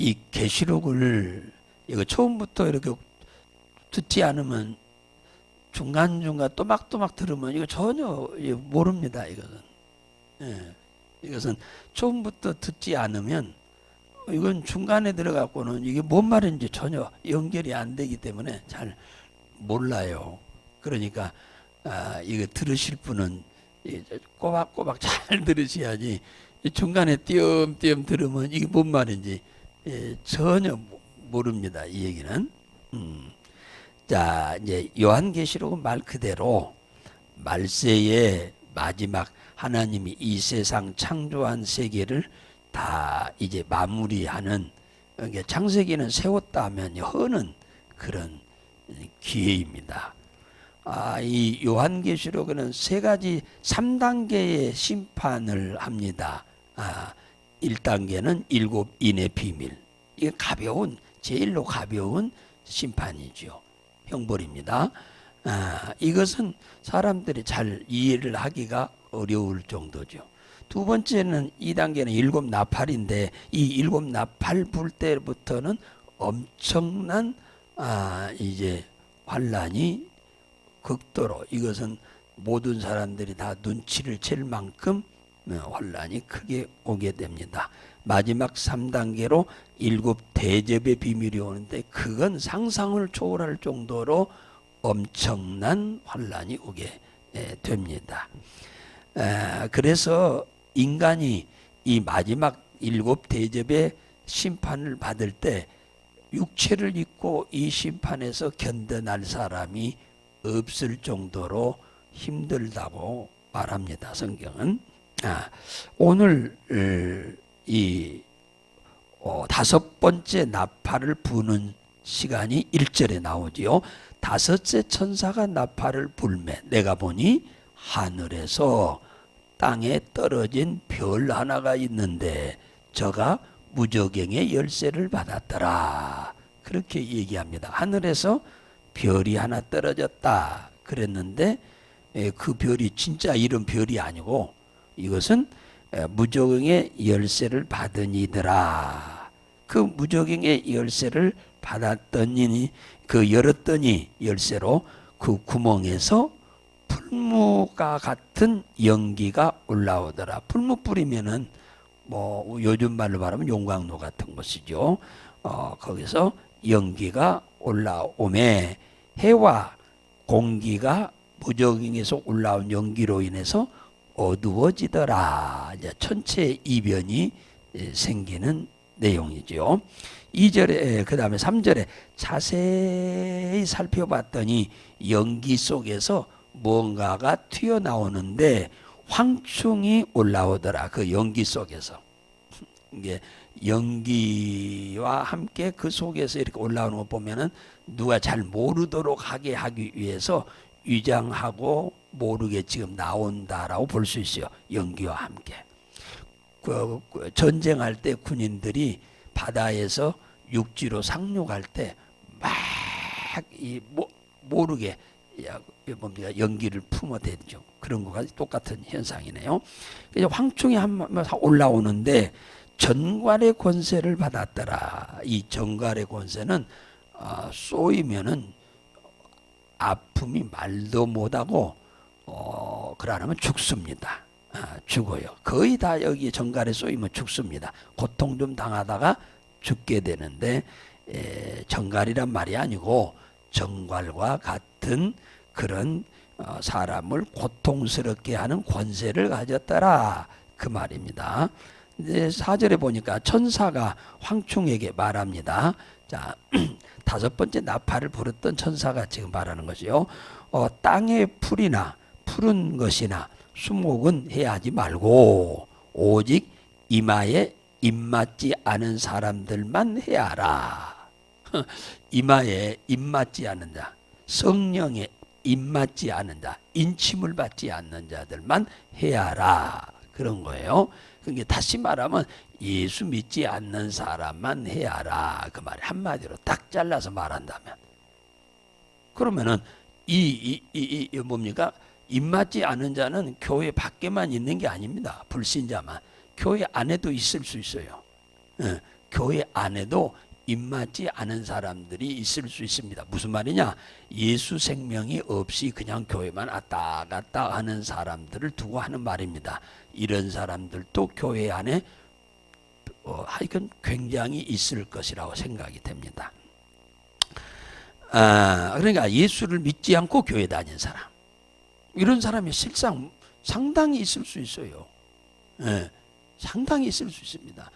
이 계시록을 이거 처음부터 이렇게 듣지 않으면 중간중간 또박또박 들으면 이거 전혀 예, 모릅니다. 이것은. 예. 이것은 처음부터 듣지 않으면 이건 중간에 들어갖고는 이게 뭔 말인지 전혀 연결이 안 되기 때문에 잘 몰라요. 그러니까 아, 이거 들으실 분은 이 꼬박꼬박 잘 들으셔야지 이 중간에 띄엄띄엄 들으면 이게 뭔 말인지 예, 전혀 모- 모릅니다. 이 얘기는. 음. 자, 이제 요한계시록은 말 그대로 말세의 마지막 하나님이 이 세상 창조한 세계를 다 이제 마무리하는 그러니까 창세기는 세웠다면 허는 그런 기회입니다. 아, 이 요한계시록에는 세 가지 3단계의 심판을 합니다. 아, 1단계는 일곱 인의 비밀. 이게 가벼운 제일로 가벼운 심판이죠. 형벌입니다. 아, 이것은 사람들이 잘 이해를 하기가 어려울 정도죠. 두 번째는 이 단계는 일곱 나팔인데 이 일곱 나팔 불 때부터는 엄청난 아 이제 환란이 극도로 이것은 모든 사람들이 다 눈치를 챌 만큼 어, 환란이 크게 오게 됩니다. 마지막 3단계로 일곱 대접의 비밀이 오는데 그건 상상을 초월할 정도로 엄청난 환란이 오게 에, 됩니다. 에, 그래서 인간이 이 마지막 일곱 대접의 심판을 받을 때 육체를 입고 이 심판에서 견뎌낼 사람이 없을 정도로 힘들다고 말합니다. 성경은 아, 오늘 어, 이 어, 다섯 번째 나팔을 부는 시간이 1절에 나오지요. 다섯째 천사가 나팔을 불매 내가 보니 하늘에서 땅에 떨어진 별 하나가 있는데 저가 무저갱의 열쇠를 받았더라. 그렇게 얘기합니다. 하늘에서 별이 하나 떨어졌다. 그랬는데 에, 그 별이 진짜 이런 별이 아니고 이것은 에, 무저갱의 열쇠를 받은 이더라. 그 무저갱의 열쇠를 받았던 이니 그 열었더니 열쇠로 그 구멍에서 풀무가 같은 연기가 올라오더라. 풀무 뿌리면은 뭐 요즘 말로 말하면 용광로 같은 것이죠. 어, 거기서 연기가 올라오매 해와 공기가 무적ing에서 올라온 연기로 인해서 어두워지더라. 이제 천체 이변이 예, 생기는 내용이죠. 2절에 그다음에 3절에 자세히 살펴봤더니 연기 속에서 뭔가가 튀어나오는데 황충이 올라오더라. 그 연기 속에서. 이게 연기와 함께 그 속에서 이렇게 올라오는 거 보면은 누가 잘 모르도록 하게 하기 위해서 위장하고 모르게 지금 나온다라고 볼 수 있어요. 연기와 함께. 그, 그 전쟁할 때 군인들이 바다에서 육지로 상륙할 때 막 이 모르게 야, 이 뭡니까 연기를 품어대죠. 그런 거가 똑같은 현상이네요. 그래서 황충이 한번 올라오는데 전갈의 권세를 받았더라. 이 전갈의 권세는 어, 쏘이면은 아픔이 말도 못하고 어, 그러면 죽습니다. 아, 죽어요. 거의 다 여기 전갈에 쏘이면 죽습니다. 고통 좀 당하다가 죽게 되는데 에, 전갈이란 말이 아니고 정갈과 같은 그런 어, 사람을 고통스럽게 하는 권세를 가졌더라 그 말입니다. 이제 사절에 보니까 천사가 황충에게 말합니다. 자 다섯 번째 나팔을 부렸던 천사가 지금 말하는 것이요. 어, 땅의 풀이나 푸른 것이나 수목은 해하지 말고 오직 이마에 입맞지 않은 사람들만 해야라. 이마에 입맞지 않는 자, 성령에 입맞지 않는 자, 인침을 받지 않는 자들만 해야라. 그런 거예요. 그게 다시 말하면 예수 믿지 않는 사람만 해야라. 그 말이 한마디로 딱 잘라서 말한다면. 그러면은 이, 이, 이, 이 뭡니까? 입맞지 않은 자는 교회 밖에만 있는 게 아닙니다. 불신자만. 교회 안에도 있을 수 있어요. 예, 교회 안에도 입맞지 않은 사람들이 있을 수 있습니다. 무슨 말이냐? 예수 생명이 없이 그냥 교회만 왔다 갔다 하는 사람들을 두고 하는 말입니다. 이런 사람들도 교회 안에 어, 하여간 굉장히 있을 것이라고 생각이 됩니다. 아, 그러니까 예수를 믿지 않고 교회 다닌 사람. 이런 사람이 실상 상당히 있을 수 있어요. 예, 상당히 있을 수 있습니다.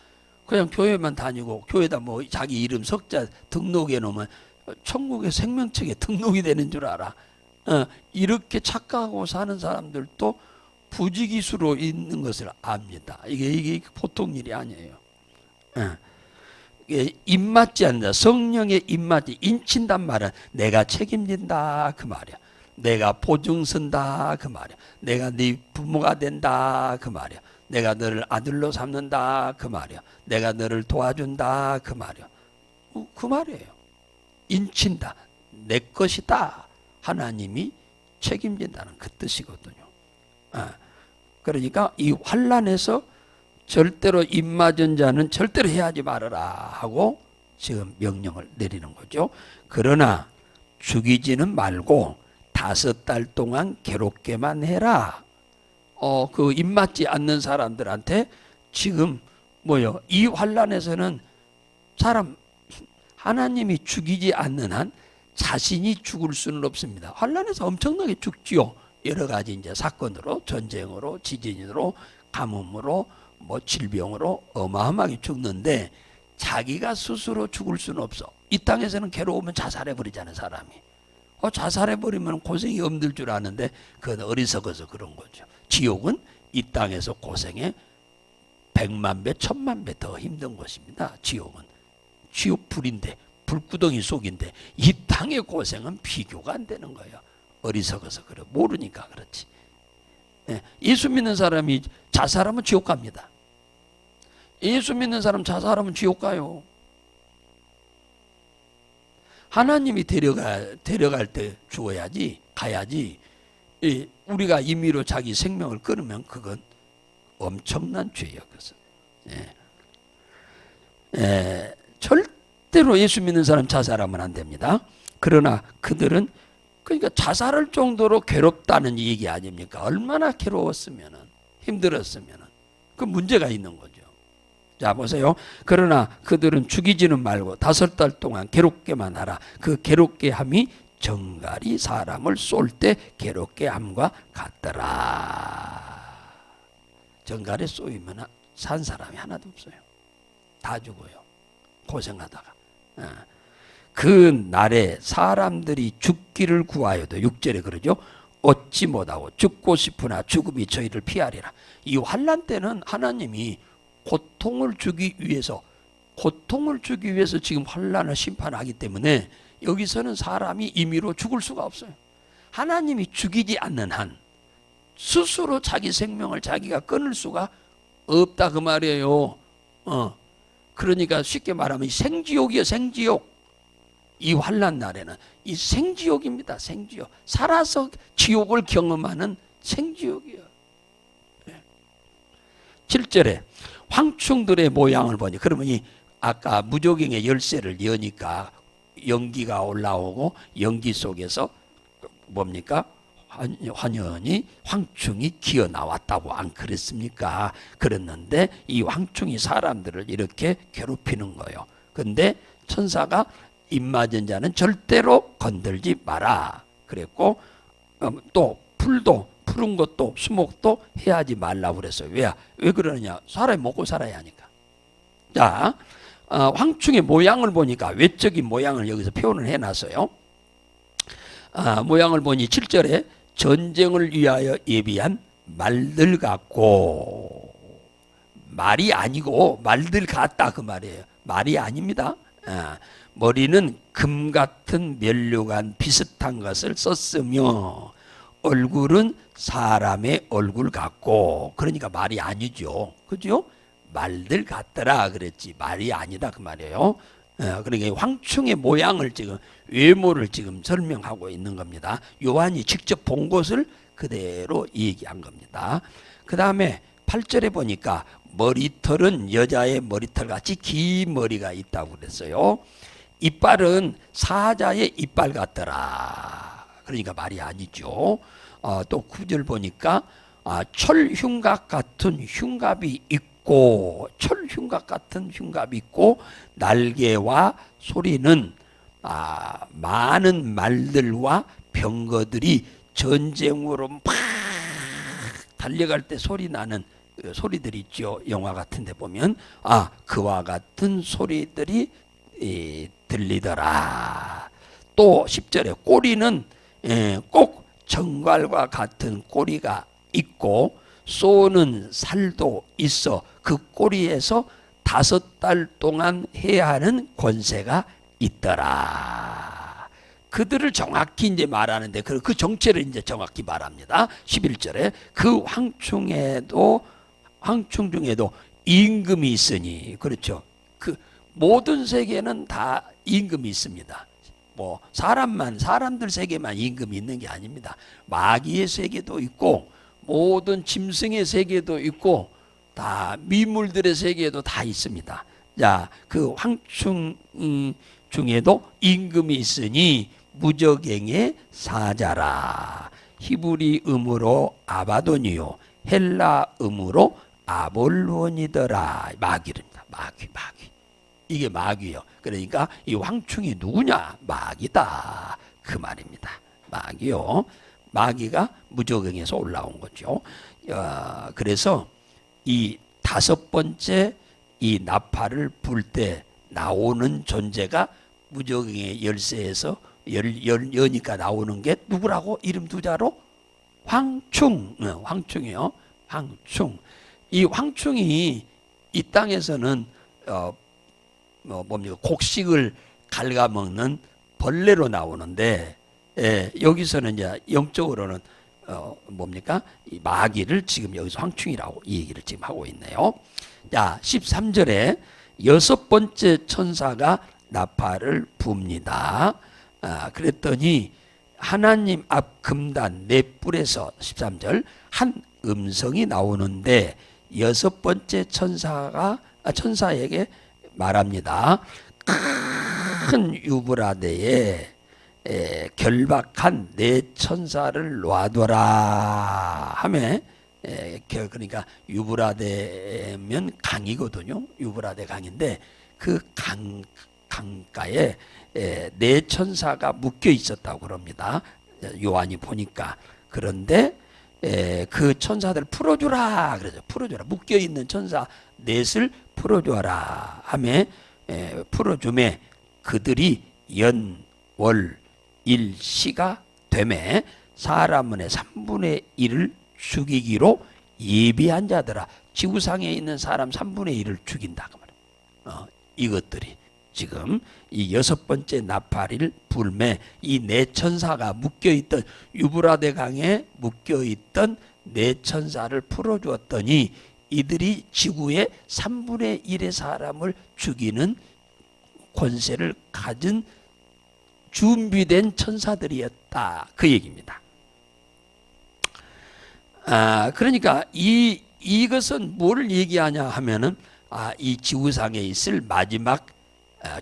그냥 교회만 다니고 교회다 뭐 자기 이름 석자 등록해 놓으면 천국의 생명책에 등록이 되는 줄 알아. 어, 이렇게 착각하고 사는 사람들도 부지기수로 있는 것을 압니다. 이게 이게 보통 일이 아니에요. 예. 이게 입맞지 않는다. 성령의 입맞지 인친단 말은 내가 책임진다 그 말이야. 내가 보증 선다 그 말이야. 내가 네 부모가 된다 그 말이야. 내가 너를 아들로 삼는다 그 말이야. 내가 너를 도와준다 그 말이야. 어, 그 말이에요. 인친다. 내 것이다. 하나님이 책임진다는 그 뜻이거든요. 아, 그러니까 이 환란에서 절대로 입맞은 자는 절대로 해하지 말아라 하고 지금 명령을 내리는 거죠. 그러나 죽이지는 말고 다섯 달 동안 괴롭게만 해라. 어, 그 입맞지 않는 사람들한테 지금 뭐요? 이 환란에서는 사람 하나님이 죽이지 않는 한 자신이 죽을 수는 없습니다. 환란에서 엄청나게 죽지요. 여러 가지 이제 사건으로 전쟁으로 지진으로 가뭄으로 뭐 질병으로 어마어마하게 죽는데 자기가 스스로 죽을 수는 없어. 이 땅에서는 괴로우면 자살해 버리잖아요, 사람이. 어, 자살해 버리면 고생이 없는 줄 아는데 그건 어리석어서 그런 거죠. 지옥은 이 땅에서 고생에 백만 배, 천만 배 더 힘든 것입니다. 지옥은 지옥 불인데 불구덩이 속인데 이 땅의 고생은 비교가 안 되는 거예요. 어리석어서 그래 모르니까 그렇지. 예, 예수 믿는 사람이 자살하면 지옥 갑니다. 예수 믿는 사람 자살하면 지옥 가요. 하나님이 데려가 데려갈 때 죽어야지 가야지. 이, 우리가 임의로 자기 생명을 끊으면 그건 엄청난 죄예요. 예. 예, 절대로 예수 믿는 사람 자살하면 안 됩니다. 그러나 그들은 그러니까 자살할 정도로 괴롭다는 얘기 아닙니까? 얼마나 괴로웠으면은 힘들었으면은 그 문제가 있는 거죠. 자 보세요. 그러나 그들은 죽이지는 말고 다섯 달 동안 괴롭게만 하라. 그 괴롭게 함이 정갈이 사람을 쏠 때 괴롭게 함과 같더라. 정갈에 쏘이면 산 사람이 하나도 없어요. 다 죽어요. 고생하다가. 어. 그 날에 사람들이 죽기를 구하여도 6절에 그러죠. 얻지 못하고 죽고 싶으나 죽음이 저희를 피하리라. 이 환란 때는 하나님이 고통을 주기 위해서 고통을 주기 위해서 지금 환란을 심판하기 때문에 여기서는 사람이 임의로 죽을 수가 없어요. 하나님이 죽이지 않는 한 스스로 자기 생명을 자기가 끊을 수가 없다 그 말이에요. 어. 그러니까 쉽게 말하면 생지옥이요, 생지옥. 이 환란 날에는 이 생지옥입니다. 생지옥. 살아서 지옥을 경험하는 생지옥이요. 7절에 황충들의 모양을 보니 그러면 이 아까 무조경의 열쇠를 여니까 연기가 올라오고 연기 속에서 뭡니까? 환- 환연히 황충이 기어 나왔다고 안 그랬습니까? 그랬는데 이 황충이 사람들을 이렇게 괴롭히는 거예요. 근데 천사가 입 맞은 자는 절대로 건들지 마라. 그랬고 어, 또 풀도 푸른 것도 수목도 해하지 말라고 그랬어요. 왜? 왜 그러느냐? 사람이 먹고 살아야 하니까. 자, 어, 황충의 모양을 보니까 외적인 모양을 여기서 표현을 해놨어요. 아, 모양을 보니 7절에 전쟁을 위하여 예비한 말들 같고 말이 아니고 말들 같다 그 말이에요. 말이 아닙니다. 아, 머리는 금 같은 면류관 비슷한 것을 썼으며 얼굴은 사람의 얼굴 같고 그러니까 말이 아니죠. 그죠? 말들 같더라 그랬지 말이 아니다 그 말이에요. 어, 그러니까 황충의 모양을 지금 외모를 지금 설명하고 있는 겁니다. 요한이 직접 본 것을 그대로 얘기한 겁니다. 그 다음에 8절에 보니까 머리털은 여자의 머리털 같이 긴 머리가 있다고 그랬어요. 이빨은 사자의 이빨 같더라. 그러니까 말이 아니죠. 어, 또 구절 보니까 아, 철 흉갑 같은 흉갑이 있고 철 흉갑 같은 흉갑이 있고 날개와 소리는 아, 많은 말들과 병거들이 전쟁으로 막 달려갈 때 소리 나는 그 소리들이 있죠. 영화 같은 데 보면 아 그와 같은 소리들이 이, 들리더라. 또 10절에 꼬리는 예, 꼭 정갈과 같은 꼬리가 있고 쏘는 살도 있어 그 꼬리에서 다섯 달 동안 해야 하는 권세가 있더라. 그들을 정확히 이제 말하는데 그, 그 정체를 이제 정확히 말합니다. 11절에 그 황충에도 황충 중에도 임금이 있으니 그렇죠. 그 모든 세계는 다 임금이 있습니다. 뭐 사람만 사람들 세계만 임금이 있는 게 아닙니다. 마귀의 세계도 있고 모든 짐승의 세계도 있고 다 미물들의 세계도 다 있습니다. 자, 그 황충 음, 중에도 임금이 있으니 무적행의 사자라. 히브리 음으로 아바돈이요. 헬라 음으로 아볼론이더라. 마귀입니다. 마귀, 마귀. 이게 마귀요. 그러니까 이 황충이 누구냐? 마귀다. 그 말입니다. 마귀요. 마귀가 무적행에서 올라온 거죠. 어, 그래서 이 다섯 번째 이 나팔을 불 때 나오는 존재가 무적행의 열쇠에서 열, 열, 여니까 나오는 게 누구라고? 이름 두 자로? 황충. 어, 황충이요. 황충. 이 황충이 이 땅에서는 어, 뭐 뭡니까 곡식을 갉아먹는 벌레로 나오는데 예, 여기서는 이제 영적으로는 어, 뭡니까 이 마귀를 지금 여기서 황충이라고 이 얘기를 지금 하고 있네요. 자 13절에 여섯 번째 천사가 나팔을 붑니다. 아, 그랬더니 하나님 앞 금단 네 뿔에서 13절 한 음성이 나오는데 여섯 번째 천사가 아, 천사에게 말합니다. 큰 유브라데에 에, 결박한 내 천사를 놔둬라 겨- 그러니까 유브라데면 강이거든요. 유브라데 강인데 그 강 강가에 에, 내 천사가 묶여 있었다고 그럽니다. 요한이 보니까 그런데 에, 그 천사들 풀어주라 그러죠. 풀어주라. 묶여 있는 천사 넷을 풀어줘라. 하매 에, 풀어주매 그들이 연월 일시가 되매 사람의 3분의 1을 죽이기로 예비한 자들아. 지구상에 있는 사람 3분의 1을 죽인다. 그 말이에요. 어, 이것들이 지금 이 여섯 번째 나팔을 불매 이 네 천사가 묶여 있던 유브라데 강에 묶여 있던 네 천사를 풀어 주었더니 이들이 지구의 3분의 1의 사람을 죽이는 권세를 가진 준비된 천사들이었다. 그 얘기입니다. 아, 그러니까 이 이것은 뭐를 얘기하냐 하면은 아, 이 지구상에 있을 마지막 아,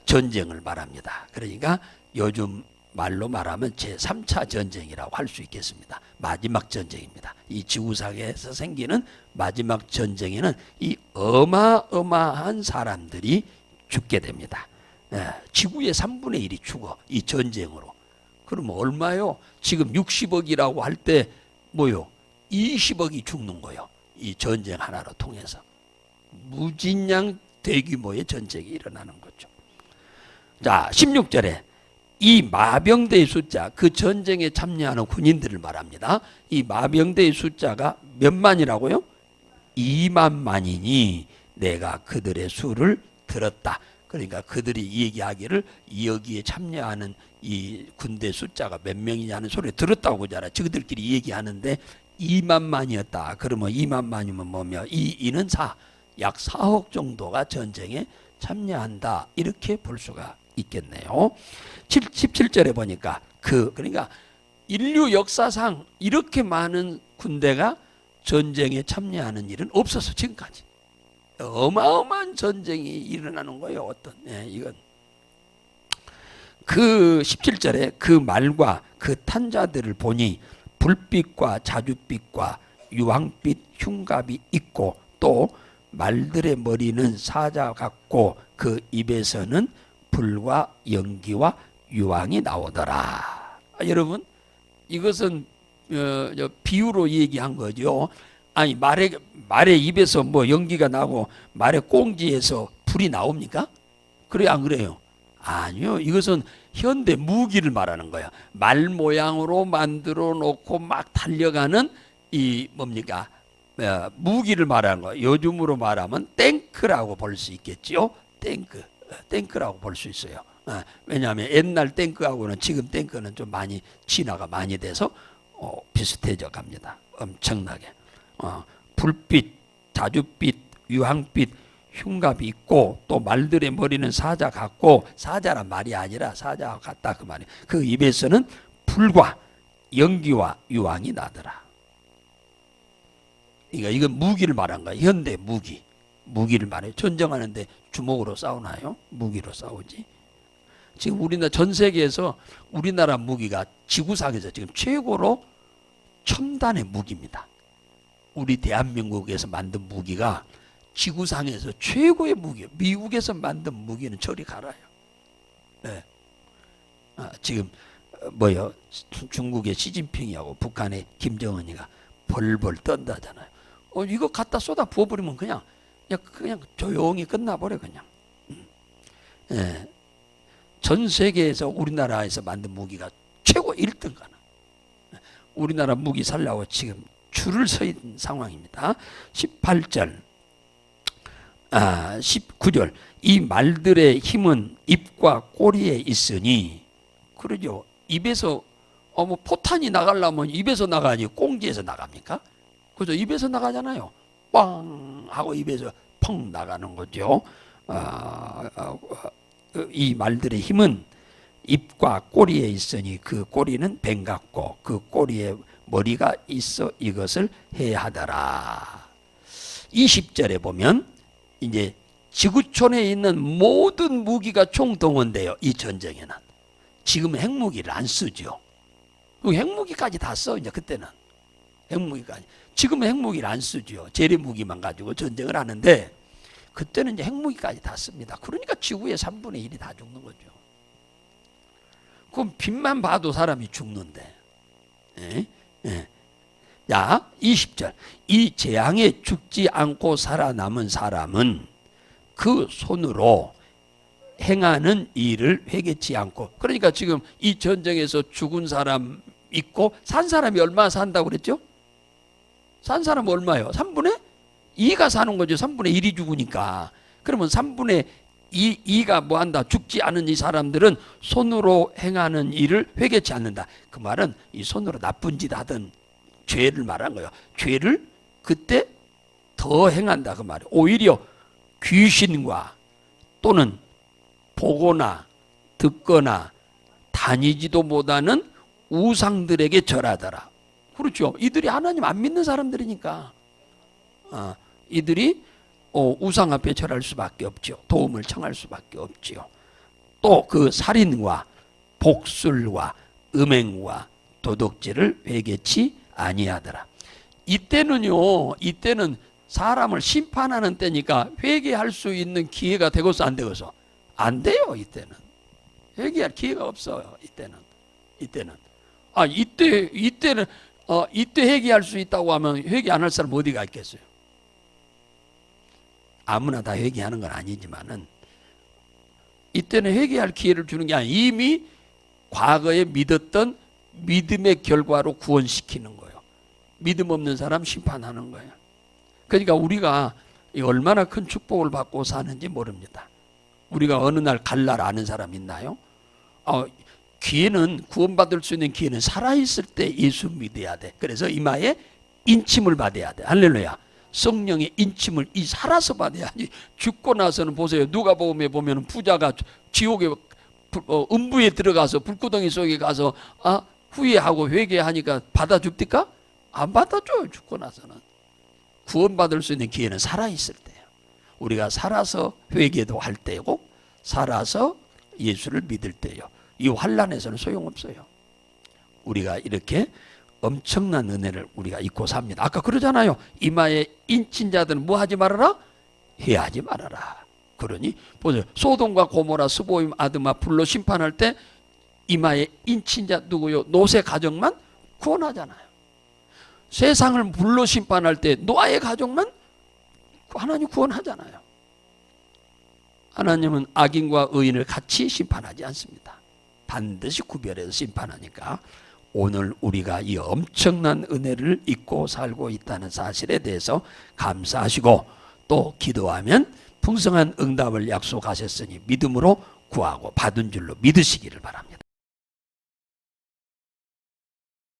전쟁을 말합니다. 그러니까 요즘 말로 말하면 제 3차 전쟁이라고 할 수 있겠습니다. 마지막 전쟁입니다. 이 지구상에서 생기는 마지막 전쟁에는 이 어마어마한 사람들이 죽게 됩니다. 예, 지구의 3분의 1이 죽어 이 전쟁으로. 그러면 얼마요? 지금 60억이라고 할 때 뭐요? 20억이 죽는 거요. 이 전쟁 하나로 통해서 무진양 대규모의 전쟁이 일어나는 거죠. 자, 16절에 이 마병대의 숫자, 그 전쟁에 참여하는 군인들을 말합니다. 이 마병대의 숫자가 몇만이라고요? 2만만이니 내가 그들의 수를 들었다. 그러니까 그들이 얘기하기를 여기에 참여하는 이 군대 숫자가 몇 명이냐는 소리를 들었다고 그러잖아. 저들끼리 얘기하는데 2만만이었다. 그러면 2만만이면 뭐며 이 이는 4, 약 4억 정도가 전쟁에 참여한다. 이렇게 볼 수가 있겠네요. 7, 17절에 보니까 그 그러니까 인류 역사상 이렇게 많은 군대가 전쟁에 참여하는 일은 없었어 지금까지. 어마어마한 전쟁이 일어나는 거예요. 어떤 예, 이건 그 17절에 그 말과 그 탄자들을 보니 불빛과 자줏빛과 유황빛 흉갑이 있고 또 말들의 머리는 사자 같고 그 입에서는 불과 연기와 유황이 나오더라. 아, 여러분 이것은 어, 저 비유로 얘기한 거죠. 아니 말의 말의 입에서 뭐 연기가 나고 말의 꽁지에서 불이 나옵니까? 그래 안 그래요? 아니요. 이것은 현대 무기를 말하는 거야. 말 모양으로 만들어 놓고 막 달려가는 이 뭡니까? 어, 무기를 말하는 거야. 요즘으로 말하면 탱크라고 볼 수 있겠지요. 탱크. 어, 탱크라고 볼 수 있어요. 어, 왜냐하면 옛날 탱크하고는 지금 탱크는 좀 많이 진화가 많이 돼서 어, 비슷해져 갑니다. 엄청나게. 어, 불빛, 자줏빛, 유황빛, 흉갑이 있고 또 말들의 머리는 사자 같고 사자란 말이 아니라 사자 같다 그 말이에요. 그 입에서는 불과 연기와 유황이 나더라. 그러니까 이건 무기를 말한 거야. 현대 무기. 무기를 말해요. 전쟁하는데 주먹으로 싸우나요? 무기로 싸우지. 지금 우리나라 전 세계에서 우리나라 무기가 지구상에서 지금 최고로 첨단의 무기입니다. 우리 대한민국에서 만든 무기가 지구상에서 최고의 무기. 미국에서 만든 무기는 저리 갈아요. 네. 아, 지금 어, 뭐요? 주- 중국의 시진핑이하고 북한의 김정은이가 벌벌 떤다잖아요. 어 이거 갖다 쏟아 부어버리면 그냥 그냥 조용히 끝나버려 그냥. 음. 예. 전 세계에서 우리나라에서 만든 무기가 최고 1등 가나. 우리나라 무기 살려고 지금 줄을 서 있는 상황입니다. 18절, 아, 19절. 이 말들의 힘은 입과 꼬리에 있으니, 그러죠. 입에서, 어, 뭐, 포탄이 나가려면 입에서 나가니 꽁지에서 나갑니까? 그죠. 입에서 나가잖아요. 빵! 하고 입에서 펑 나가는 거죠. 아, 아, 아, 이 말들의 힘은 입과 꼬리에 있으니 그 꼬리는 뱀 같고 그 꼬리에 머리가 있어 이것을 해야 하더라. 20절에 보면 이제 지구촌에 있는 모든 무기가 총동원돼요. 이 전쟁에는. 지금 핵무기를 안 쓰죠. 그 핵무기까지 다 써, 이제 그때는. 핵무기까지. 지금은 핵무기를 안 쓰죠. 재래무기만 가지고 전쟁을 하는데 그때는 이제 핵무기까지 다 씁니다. 그러니까 지구의 3분의 1이 다 죽는 거죠. 그럼 빛만 봐도 사람이 죽는데. 예? 예. 자, 20절. 이 재앙에 죽지 않고 살아남은 사람은 그 손으로 행하는 일을 회개치 않고. 그러니까 지금 이 전쟁에서 죽은 사람 있고 산 사람이 얼마 산다고 그랬죠? 산 사람 얼마요? 3분의 2가 사는 거죠. 3분의 1이 죽으니까. 그러면 3분의 2, 2가 뭐 한다? 죽지 않은 이 사람들은 손으로 행하는 일을 회개치 않는다. 그 말은 이 손으로 나쁜 짓 하든 죄를 말한 거예요. 죄를 그때 더 행한다. 그 말이에요. 오히려 귀신과 또는 보거나 듣거나 다니지도 못하는 우상들에게 절하더라. 그렇죠. 이들이 하나님 안 믿는 사람들이니까. 어, 이들이 어, 우상 앞에 절할 수밖에 없죠. 도움을 청할 수밖에 없지요. 또 그 살인과 복술과 음행과 도덕질을 회개치 아니하더라. 이때는요. 이때는 사람을 심판하는 때니까 회개할 수 있는 기회가 되고서 안 되고서 안 돼요. 이때는 회개할 기회가 없어요. 이때는 이때는 아 이때 이때는 어 이때 회개할 수 있다고 하면 회개 안 할 사람 어디가 있겠어요? 아무나 다 회개하는 건 아니지만은 이때는 회개할 기회를 주는 게 아니라 이미 과거에 믿었던 믿음의 결과로 구원시키는 거예요. 믿음 없는 사람 심판하는 거예요. 그러니까 우리가 얼마나 큰 축복을 받고 사는지 모릅니다. 우리가 어느 날 갈 날 아는 사람 있나요? 어, 기회는 구원받을 수 있는 기회는 살아있을 때 예수 믿어야 돼. 그래서 이마에 인침을 받아야 돼. 할렐루야. 성령의 인침을 이 살아서 받아야지. 죽고 나서는 보세요. 누가 보면 보면 부자가 지옥에 불- 어, 음부에 들어가서 불구덩이 속에 가서 아 후회하고 회개하니까 받아 줍니까? 안 받아줘요. 죽고 나서는 구원받을 수 있는 기회는 살아 있을 때요. 우리가 살아서 회개도 할 때고 살아서 예수를 믿을 때요. 이 환란에서는 소용없어요. 우리가 이렇게 엄청난 은혜를 우리가 잊고 삽니다. 아까 그러잖아요. 이마에 인친 자들은 뭐 하지 말아라? 해하지 말아라. 그러니 보세요. 소돔과 고모라, 스보임, 아드마 불로 심판할 때 이마에 인친 자 누구요? 노세 가정만 구원하잖아요. 세상을 불로 심판할 때 노아의 가족만 하나님 구원하잖아요. 하나님은 악인과 의인을 같이 심판하지 않습니다. 반드시 구별해서 심판하니까 오늘 우리가 이 엄청난 은혜를 잊고 살고 있다는 사실에 대해서 감사하시고 또 기도하면 풍성한 응답을 약속하셨으니 믿음으로 구하고 받은 줄로 믿으시기를 바랍니다.